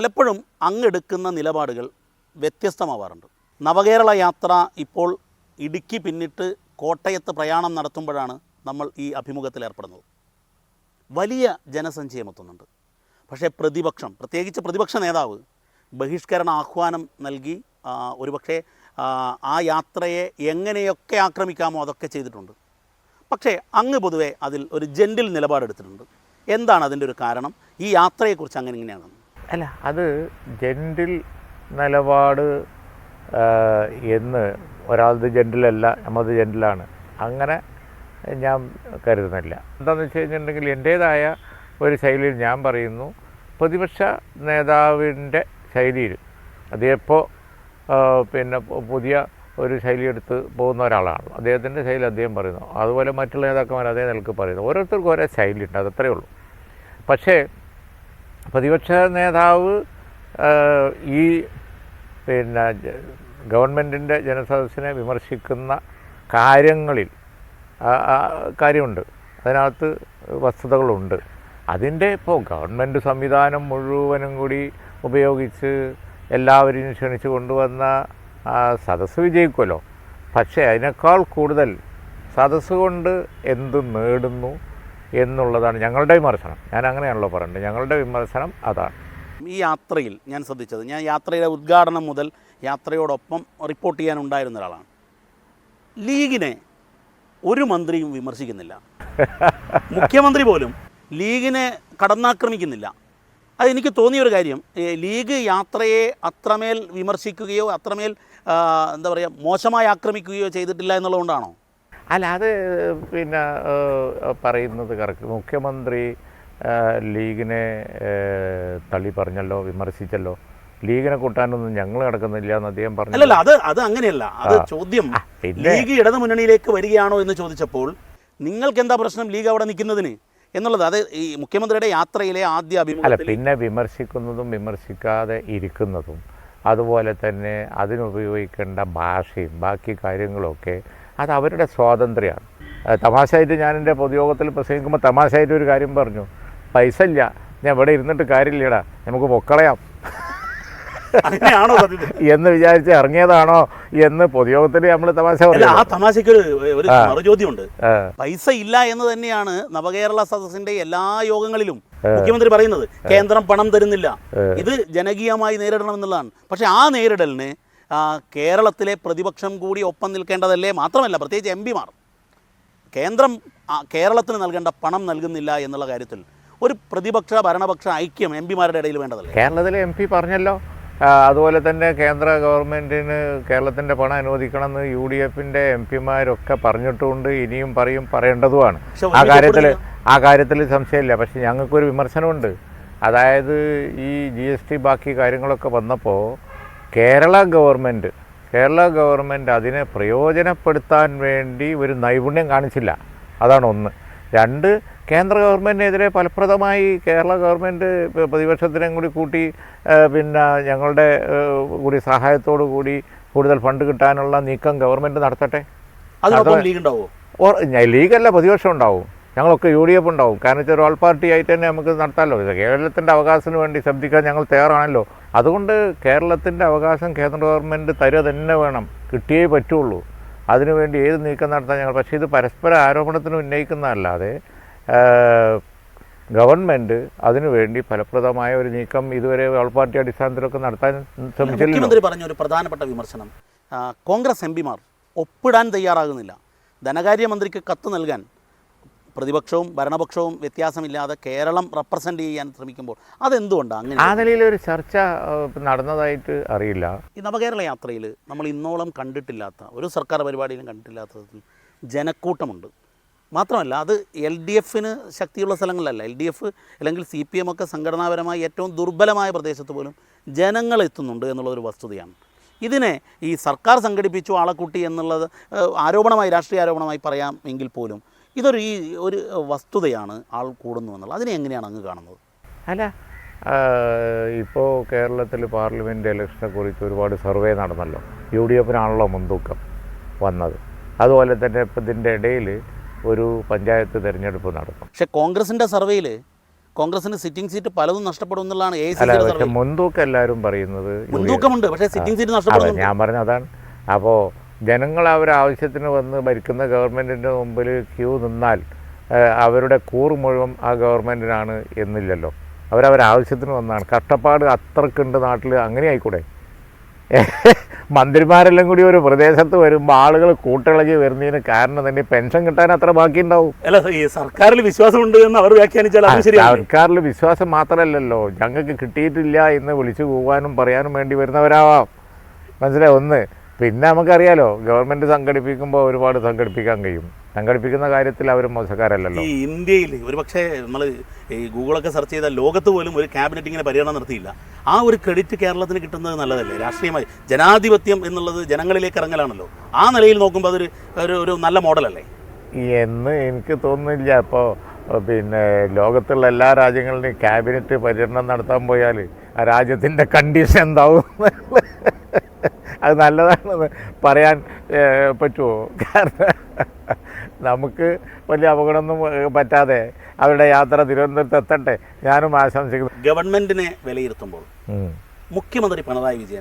പലപ്പോഴും അങ്ങെടുക്കുന്ന നിലപാടുകൾ വ്യത്യസ്തമാവാറുണ്ട്. നവകേരള യാത്ര ഇപ്പോൾ ഇടുക്കി പിന്നിട്ട് കോട്ടയത്ത് പ്രയാണം നടത്തുമ്പോഴാണ് നമ്മൾ ഈ അഭിമുഖത്തിൽ ഏർപ്പെടുന്നത്. വലിയ ജനസഞ്ചയം എത്തുന്നുണ്ട്. പക്ഷേ പ്രതിപക്ഷം പ്രത്യേകിച്ച് പ്രതിപക്ഷ നേതാവ് ബഹിഷ്കരണ ആഹ്വാനം നൽകി ഒരുപക്ഷെ ആ, ആ യാത്രയെ എങ്ങനെയൊക്കെ ആക്രമിക്കാമോ അതൊക്കെ ചെയ്തിട്ടുണ്ട്. പക്ഷേ അങ്ങ് പൊതുവെ അതിൽ ഒരു ജെന്റിൽ നിലപാടെടുത്തിട്ടുണ്ട്. എന്താണ് അതിന്റെ ഒരു കാരണം? ഈ യാത്രയെക്കുറിച്ച് അങ്ങനെ ഇങ്ങനെയാണ് അല്ല അത് ജെന്റിൽ നിലപാട് എന്ന് ഒരാളത് ജെന്റിലല്ല നമ്മളത് ജെന്റിലാണ്. അങ്ങനെ ഞാൻ കരുതുന്നില്ല. എന്താണെന്ന് വെച്ച് കഴിഞ്ഞിട്ടുണ്ടെങ്കിൽ എന്റേതായ ഒരു ശൈലിയിൽ ഞാൻ പറയുന്നു. പ്രതിപക്ഷ നേതാവിന്റെ ശൈലിയിൽ അദ്ദേഹപ്പോൾ പിന്നെ പുതിയ ഒരു ശൈലി എടുത്ത് പോകുന്ന ഒരാളാണ്. അദ്ദേഹത്തിന്റെ ശൈലി അദ്ദേഹം പറയുന്നു. അതുപോലെ മറ്റുള്ള നേതാക്കന്മാർ അതേ നിലയ്ക്ക് പറയുന്നു. ഓരോരുത്തർക്കും ഓരോ ശൈലി ഉണ്ട് അതത്രയേ ഉള്ളൂ. പക്ഷേ പ്രതിപക്ഷ നേതാവ് ഈ പിന്നെ ഗവൺമെന്റിന്റെ ജനസദസ്സിനെ വിമർശിക്കുന്ന കാര്യങ്ങളിൽ കാര്യമുണ്ട്. അതിനകത്ത് വസ്തുതകളുണ്ട്. അതിന്റെ ഇപ്പോൾ ഗവൺമെന്റ് സംവിധാനം മുഴുവനും കൂടി ഉപയോഗിച്ച് എല്ലാവരെയും ക്ഷണിച്ച് കൊണ്ടുവന്ന സദസ്സ് വിജയിക്കുമല്ലോ. പക്ഷേ അതിനേക്കാൾ കൂടുതൽ സദസ്സ് കൊണ്ട് എന്ത് നേടുന്നു? എന്നുള്ളതാണ് ഞങ്ങളുടെ വിമർശനം. ഞാൻ അങ്ങനെയാണല്ലോ പറയേണ്ടത്. ഞങ്ങളുടെ വിമർശനം അതാണ്. ഈ യാത്രയിൽ ഞാൻ ശ്രദ്ധിച്ചത് ഞാൻ യാത്രയുടെ ഉദ്ഘാടനം മുതൽ യാത്രയോടൊപ്പം റിപ്പോർട്ട് ചെയ്യാൻ ഉണ്ടായിരുന്ന ഒരാളാണ്. ലീഗിനെ ഒരു മന്ത്രിയും വിമർശിക്കുന്നില്ല. മുഖ്യമന്ത്രി പോലും ലീഗിനെ കടന്നാക്രമിക്കുന്നില്ല. അത് എനിക്ക് തോന്നിയൊരു കാര്യം ലീഗ് യാത്രയെ അത്രമേൽ വിമർശിക്കുകയോ അത്രമേൽ എന്താ പറയുക മോശമായി ആക്രമിക്കുകയോ ചെയ്തിട്ടില്ല എന്നുള്ളതുകൊണ്ടാണോ? അല്ല അത് പിന്നെ പറയുന്നത് കറക്റ്റ്. മുഖ്യമന്ത്രി ലീഗിനെ തള്ളി പറഞ്ഞല്ലോ വിമർശിച്ചല്ലോ. ലീഗിനെ കൂട്ടാനൊന്നും ഞങ്ങൾ കിടക്കുന്നില്ല എന്ന് അദ്ദേഹം പറഞ്ഞു അല്ലല്ല അത് അത് അങ്ങനെയല്ല. അത് ചോദ്യം ലീഗ് ഇടതു മുന്നണിയിലേക്ക് വരികയാണോ എന്ന് ചോദിച്ചപ്പോൾ നിങ്ങൾക്ക് എന്താ പ്രശ്നം ലീഗ് അവിടെ നിൽക്കുന്നതിന് എന്നുള്ളത്? അത് ഈ മുഖ്യമന്ത്രിയുടെ യാത്രയിലെ ആദ്യ അല്ല പിന്നെ വിമർശിക്കുന്നതും വിമർശിക്കാതെ ഇരിക്കുന്നതും അതുപോലെ തന്നെ അതിനുപയോഗിക്കേണ്ട ഭാഷയും ബാക്കി കാര്യങ്ങളൊക്കെ അത് അവരുടെ സ്വാതന്ത്ര്യമാണ്. തമാശയായിട്ട് ഞാൻ എന്റെ പൊതുയോഗത്തിൽ പ്രസംഗിക്കുമ്പോൾ തമാശയായിട്ട് ഒരു കാര്യം പറഞ്ഞു. പൈസ ഇല്ല ഞാൻ ഇവിടെ ഇരുന്നിട്ട് കാര്യമില്ലടാ. നമുക്ക് പൊക്കളയാം. അങ്ങനെയാണോ എന്ന് വിചാരിച്ച് ഇറങ്ങിയതാണോ എന്ന് പൊതുയോഗത്തിൽ നമ്മൾ തമാശ ആ പറഞ്ഞു തമാശയ്ക്ക് ഒരു മറുചോദ്യമുണ്ട്. പൈസ ഇല്ല എന്ന് തന്നെയാണ് നവകേരള സദസ്സിന്റെ എല്ലാ യോഗങ്ങളിലും മുഖ്യമന്ത്രി പറയുന്നത്. കേന്ദ്രം പണം തരുന്നില്ല. ഇത് ജനകീയമായി നേരിടണം എന്നുള്ളതാണ് പക്ഷെ ആ നേരിടലിന് കേരളത്തിലെ പ്രതിപക്ഷം കൂടി ഒപ്പം നിൽക്കേണ്ടതല്ലേ? മാത്രമല്ല പ്രത്യേകിച്ച് എം പിമാർ. കേന്ദ്രം കേരളത്തിന് നൽകേണ്ട പണം നൽകുന്നില്ല എന്നുള്ള കാര്യത്തിൽ ഒരു പ്രതിപക്ഷ ഭരണപക്ഷ ഐക്യം എം പിമാരുടെ ഇടയിൽ വേണ്ടതല്ലേ? കേരളത്തിലെ എം പി പറഞ്ഞല്ലോ. അതുപോലെ തന്നെ കേന്ദ്ര ഗവൺമെന്റിന് കേരളത്തിന്റെ പണം അനുവദിക്കണമെന്ന് യു ഡി എഫിന്റെ എം പിമാരൊക്കെ പറഞ്ഞിട്ടുമുണ്ട് ഇനിയും പറയും പറയേണ്ടതുമാണ്. ആ കാര്യത്തിൽ. ആ കാര്യത്തിൽ സംശയമില്ല. പക്ഷെ ഞങ്ങൾക്കൊരു വിമർശനമുണ്ട്. അതായത് ഈ ജി എസ് ടി ബാക്കി കാര്യങ്ങളൊക്കെ വന്നപ്പോൾ കേരള ഗവൺമെന്റ് കേരള ഗവൺമെന്റ് അതിനെ പ്രയോജനപ്പെടുത്താൻ വേണ്ടി ഒരു നൈപുണ്യം കാണിച്ചില്ല. അതാണ് ഒന്ന്. രണ്ട് കേന്ദ്ര ഗവൺമെന്റിനെതിരെ ഫലപ്രദമായി കേരള ഗവൺമെന്റ് ഇപ്പ പ്രതിപക്ഷത്തിനെയും കൂടി കൂട്ടി പിന്നെ ഞങ്ങളുടെ കൂടി സഹായത്തോടു കൂടി കൂടുതൽ ഫണ്ട് കിട്ടാനുള്ള നീക്കം ഗവൺമെന്റ് നടത്തട്ടെ? ലീഗല്ല പ്രതിപക്ഷം ഉണ്ടാവും. ഞങ്ങളൊക്കെ യു ഡി എഫ് ഉണ്ടാവും. കാരണം വെച്ചാൽ ഒരു ഓൾ പാർട്ടി ആയിട്ട് തന്നെ നമുക്ക് നടത്താമല്ലോ കേരളത്തിന്റെ അവകാശത്തിന് വേണ്ടി ശബ്ദിക്കാൻ ഞങ്ങൾ തയ്യാറാണല്ലോ. അതുകൊണ്ട് കേരളത്തിന്റെ അവകാശം കേന്ദ്ര ഗവൺമെന്റ് തരുക തന്നെ വേണം. കിട്ടിയേ പറ്റുള്ളൂ. അതിനുവേണ്ടി ഏത് നീക്കം നടത്താൻ ഞങ്ങൾ പക്ഷേ ഇത് പരസ്പര ആരോപണത്തിന് ഉന്നയിക്കുന്നതല്ലാതെ ഗവൺമെന്റ് അതിനുവേണ്ടി ഫലപ്രദമായ ഒരു നീക്കം ഇതുവരെ ഓൾ പാർട്ടി അടിസ്ഥാനത്തിലൊക്കെ നടത്താൻ ശ്രമിച്ചില്ല മുഖ്യമന്ത്രി പറഞ്ഞ ഒരു പ്രധാനപ്പെട്ട വിമർശനം. കോൺഗ്രസ് എം പിമാർ ഒപ്പിടാൻ തയ്യാറാകുന്നില്ല. ധനകാര്യമന്ത്രിക്ക് കത്ത് നൽകാൻ പ്രതിപക്ഷവും ഭരണപക്ഷവും വ്യത്യാസമില്ലാതെ കേരളം റെപ്രസെന്റ് ചെയ്യാൻ ശ്രമിക്കുമ്പോൾ അതെന്തുകൊണ്ടാണ് അങ്ങനെ? ആ നിലയിലൊരു ചർച്ച ആ, നടന്നതായിട്ട് അറിയില്ല. ഈ നവകേരള യാത്രയിൽ നമ്മൾ ഇന്നോളം കണ്ടിട്ടില്ലാത്ത ഒരു സർക്കാർ പരിപാടിയിലും കണ്ടിട്ടില്ലാത്ത ജനക്കൂട്ടമുണ്ട്. മാത്രമല്ല അത് എൽ ഡി എഫിന് ശക്തിയുള്ള സ്ഥലങ്ങളിലല്ല. എൽ ഡി എഫ് അല്ലെങ്കിൽ സി പി എം ഒക്കെ സംഘടനാപരമായി ഏറ്റവും ദുർബലമായ പ്രദേശത്ത് പോലും ജനങ്ങൾ എത്തുന്നുണ്ട് എന്നുള്ളൊരു വസ്തുതയാണ്. ഇതിനെ ഈ സർക്കാർ സംഘടിപ്പിച്ചു ആളെക്കൂട്ടി എന്നുള്ളത് ആരോപണമായി രാഷ്ട്രീയ ആരോപണമായി പറയാം എങ്കിൽ പോലും ഇതൊരു ഈ ഒരു വസ്തുതയാണ് ആൾ കൂടുന്നു എന്നുള്ളത് അതിനെ എങ്ങനെയാണ് അങ്ങ് കാണുന്നത്? അല്ല ഇപ്പോൾ കേരളത്തിൽ പാർലമെന്റ് ഇലക്ഷനെ കുറിച്ച് ഒരുപാട് സർവേ നടന്നല്ലോ. യു ഡി എഫിനാണല്ലോ മുൻതൂക്കം വന്നത്. അതുപോലെ തന്നെ ഇപ്പം ഇതിന്റെ ഇടയിൽ ഒരു പഞ്ചായത്ത് തിരഞ്ഞെടുപ്പ് നടക്കും. പക്ഷെ കോൺഗ്രസിന്റെ സർവേയിൽ കോൺഗ്രസിന് സിറ്റിംഗ് സീറ്റ് പലതും നഷ്ടപ്പെടും എന്നുള്ളതാണ് എ സി മുൻതൂക്കം എല്ലാവരും പറയുന്നത്. മുൻതൂക്കമുണ്ട് പക്ഷേ സിറ്റിംഗ് സീറ്റ് നഷ്ടപ്പെടും ഞാൻ പറഞ്ഞ അതാണ്. അപ്പോൾ ജനങ്ങൾ അവരാവശ്യത്തിന് വന്ന് ഭരിക്കുന്ന ഗവൺമെന്റിന്റെ മുമ്പിൽ ക്യൂ നിന്നാൽ അവരുടെ കൂറ് മുഴുവൻ ആ ഗവൺമെന്റിനാണ് എന്നില്ലല്ലോ. അവരവരാവശ്യത്തിന് വന്നാണ്. കഷ്ടപ്പാട് അത്രക്കുണ്ട് നാട്ടിൽ അങ്ങനെ ആയിക്കൂടെ? മന്ത്രിമാരെല്ലാം കൂടി ഒരു പ്രദേശത്ത് വരുമ്പോൾ ആളുകൾ കൂട്ടിളകി വരുന്നതിന് കാരണം തന്നെ പെൻഷൻ കിട്ടാൻ അത്ര ബാക്കിയുണ്ടാവും. അല്ല ഈ സർക്കാരിൽ വിശ്വാസമുണ്ട് എന്ന് അവർ വ്യാഖ്യാനിച്ചാൽ സർക്കാരിൽ വിശ്വാസം മാത്രമല്ലല്ലോ. ഞങ്ങൾക്ക് കിട്ടിയിട്ടില്ല എന്ന് വിളിച്ചു പോകാനും പറയാനും വേണ്ടി വരുന്നവരാവാം. മനസ്സിലായി? ഒന്ന് പിന്നെ നമുക്കറിയാലോ ഗവൺമെന്റ് സംഘടിപ്പിക്കുമ്പോൾ ഒരുപാട് സംഘടിപ്പിക്കാൻ കഴിയും. സംഘടിപ്പിക്കുന്ന കാര്യത്തിൽ അവർ മോശക്കാരല്ലല്ലോ. ഈ ഇന്ത്യയിൽ ഒരു പക്ഷേ നമ്മൾ ഈ ഗൂഗിളൊക്കെ സെർച്ച് ചെയ്താൽ ലോകത്ത് പോലും ഒരു ക്യാബിനറ്റ് ഇങ്ങനെ പരിഗണന നടത്തിയില്ല ആ ഒരു ക്രെഡിറ്റ് കേരളത്തിന് കിട്ടുന്നത് നല്ലതല്ലേ? രാഷ്ട്രീയമായി ജനാധിപത്യം എന്നുള്ളത് ജനങ്ങളിലേക്ക് ഇറങ്ങലാണല്ലോ. ആ നിലയിൽ നോക്കുമ്പോൾ അതൊരു ഒരു ഒരു നല്ല മോഡലല്ലേ? എന്ന് എനിക്ക് തോന്നുന്നില്ല. ഇപ്പോൾ പിന്നെ ലോകത്തുള്ള എല്ലാ രാജ്യങ്ങളിലും ക്യാബിനറ്റ് പര്യടനം നടത്താൻ പോയാൽ ആ രാജ്യത്തിന്റെ കണ്ടീഷൻ എന്താവും അത് നല്ലതാണെന്ന് പറയാൻ പറ്റുമോ കാരണം നമുക്ക് വലിയ അപകടമൊന്നും പറ്റാതെ അവരുടെ യാത്ര തിരുവനന്തപുരത്ത് എത്തട്ടെ. ഞാനും ആശംസിക്കുന്നു. ഗവൺമെന്റിനെ വിലയിരുത്തുമ്പോൾ മുഖ്യമന്ത്രി പിണറായി വിജയൻ